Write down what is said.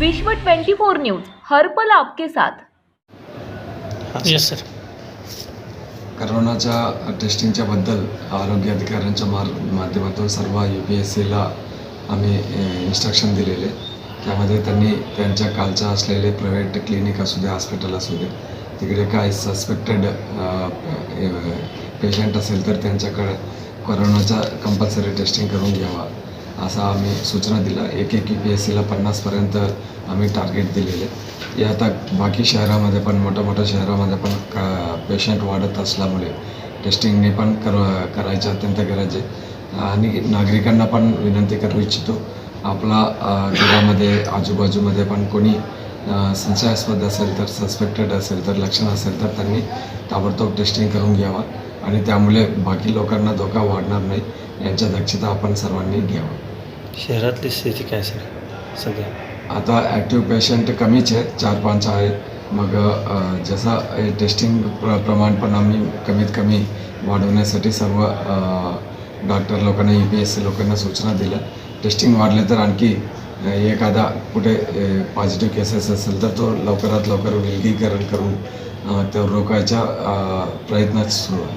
विश्व 24 न्यूज हर्पल आपके साथ. येस सर करोनाच्या टेस्टिंगच्या बद्दल आरोग्य अधिकाऱ्यांच्या मार माध्यमातून सर्व यू पी एस सीला आम्ही इन्स्ट्रक्शन दिलेले. त्यामध्ये त्यांनी त्यांच्या कालच्या असलेले प्रायव्हेट क्लिनिक असू दे हॉस्पिटल असू दे तिकडे काय सस्पेक्टेड पेशंट असेल तर त्यांच्याकडे कोरोनाचा कंपल्सरी टेस्टिंग करून घ्यावा. असा आम्ही सूचना दिला एक एक यू पी एस सीला पन्नासपर्यंत आम्ही टार्गेट दिलेले. हे आता बाकी शहरामध्ये पण मोठ्या मोठ्या शहरामध्ये पण का पेशंट वाढत असल्यामुळे टेस्टिंगने पण कर करायचं अत्यंत गरज आहे. आणि नागरिकांना पण विनंती करू इच्छितो. आपला घरामध्ये आजूबाजूमध्ये पण कोणी संशयास्पद असेल तर सस्पेक्टेड असेल तर लक्षण असेल तर त्यांनी ताबडतोब टेस्टिंग करून घ्यावा. आणि त्यामुळे बाकी लोकांना धोका वाढणार नाही. यांच्या दक्षता आपण सर्वांनी घ्यावा. शहरातली स्थिती काय सर? सध्या? आता ॲक्टिव्ह पेशंट कमीच आहेत चार पाच आहेत. मग जसं हे टेस्टिंग प्र प्रमाण पण आम्ही कमीत कमी वाढवण्यासाठी सर्व डॉक्टर लोकांना यू पी एस सी लोकांना सूचना दिल्या. टेस्टिंग वाढले तर आणखी एखादा कुठे पॉझिटिव्ह केसेस असेल तर तो लवकरात लवकर विलगीकरण करून तो रोखायच्या प्रयत्नात सुरू आहे.